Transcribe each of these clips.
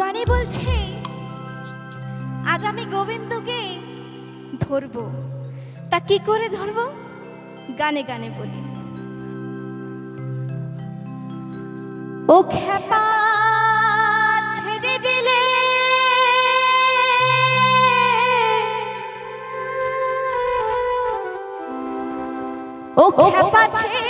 গানে বলছে আজ আমি গোবিন্দকে ধরবো। তা কি করে ধরবো? গানে গানে বলি। ও খেপা ছেড়ে দিলে ও খেপা ছেড়ে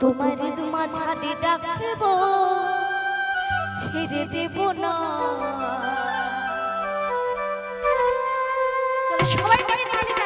তোমার তোমার ছাদে ডাকব ছেড়ে দেব না। সবাই মিলে তালে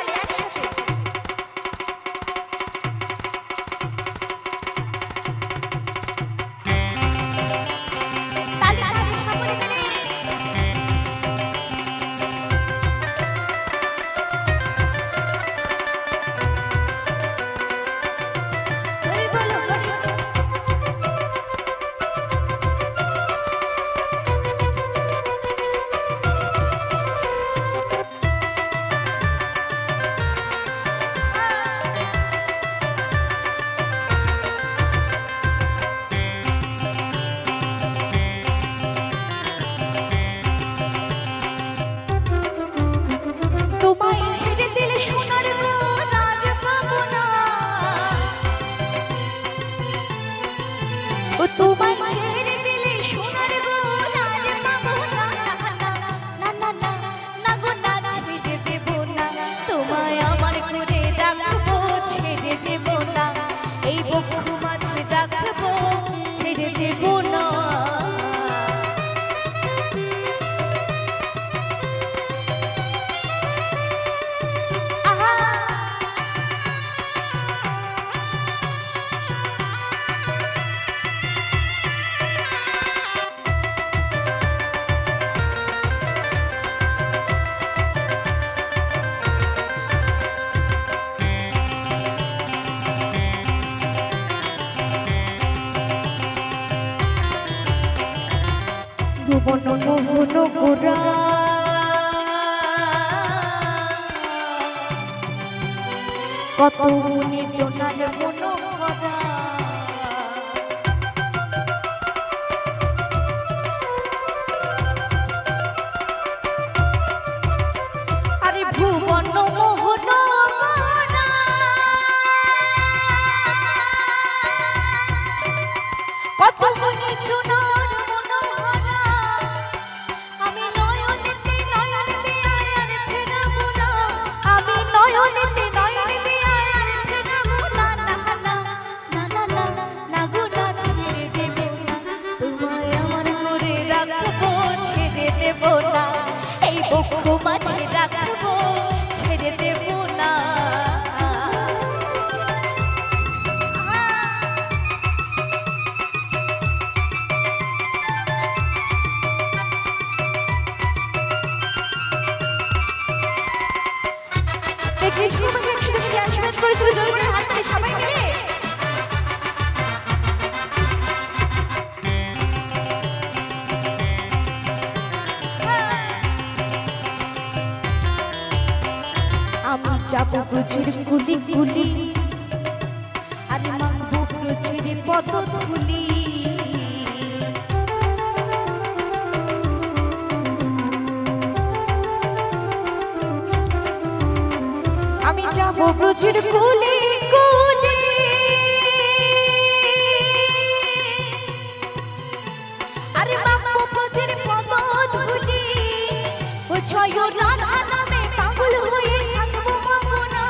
মোহন গোরা। কত মন ভরা যাব বুঝির গুলি গুলি আরে মানবো বুঝির পদ গুলি প্রচুর কুলে কুলে আরে বাপু প্রচুর পদজ গুলি ও ছয় রাধা নামে পাগল হয়ে থাকব মামনা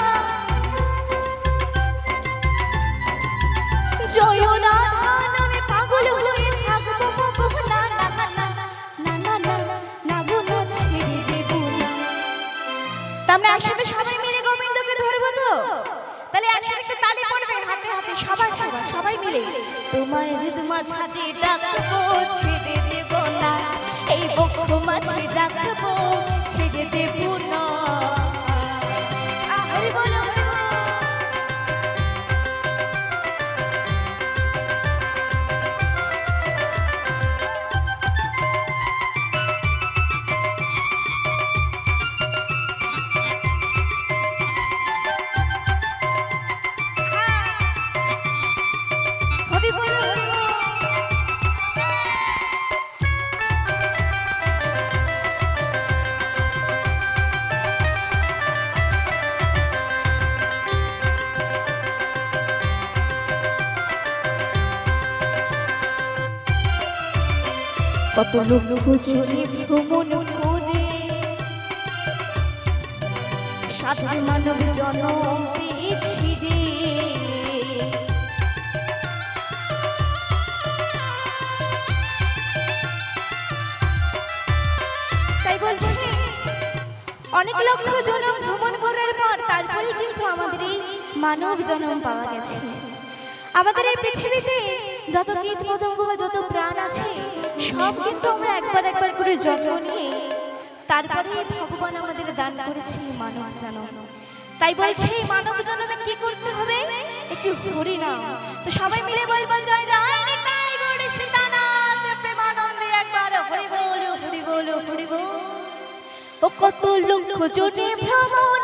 জয় রাধা নামে পাগল হয়ে থাকব মগনা না না না না না না না না না না না না না না না না না সবার তোমার মাঝাতে ডাকবো ছেড়ে দেব না। এই বক্ষ মাঝে ডাকবো ছেড়ে দেব না। কত লোক খুঁজে, ভ্রমণ করে। সাধু মানব জনম তাই বলছি, অনেক লক্ষ জনম ভ্রমণ করার পর তারপরে কিন্তু আমাদের এই মানব জন্ম পাওয়া গেছে। আমাদের এই পৃথিবীতে যত কীট পতঙ্গ বা যত প্রাণ আছে, সব কিন্তু আমরা একবার একবার করে জন্ম নিয়ে তারপরে ভগবান আমাদের দান করেছে মানব জন্ম। তাই বলছে, এই মানব জন্মে কি করতে হবে? একটু হরি না তো সবাই মিলে বলব, জয় জয় নিতাই সীতানাথ, প্রেমানন্দে একবার হরি বল হরি বল হরি বল। ও কত লক্ষ জনে ভ্রমণ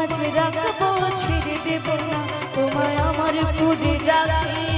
মাঝে রাখব, ছেড়ে দেব না। তোমায় আমার করে রাখিব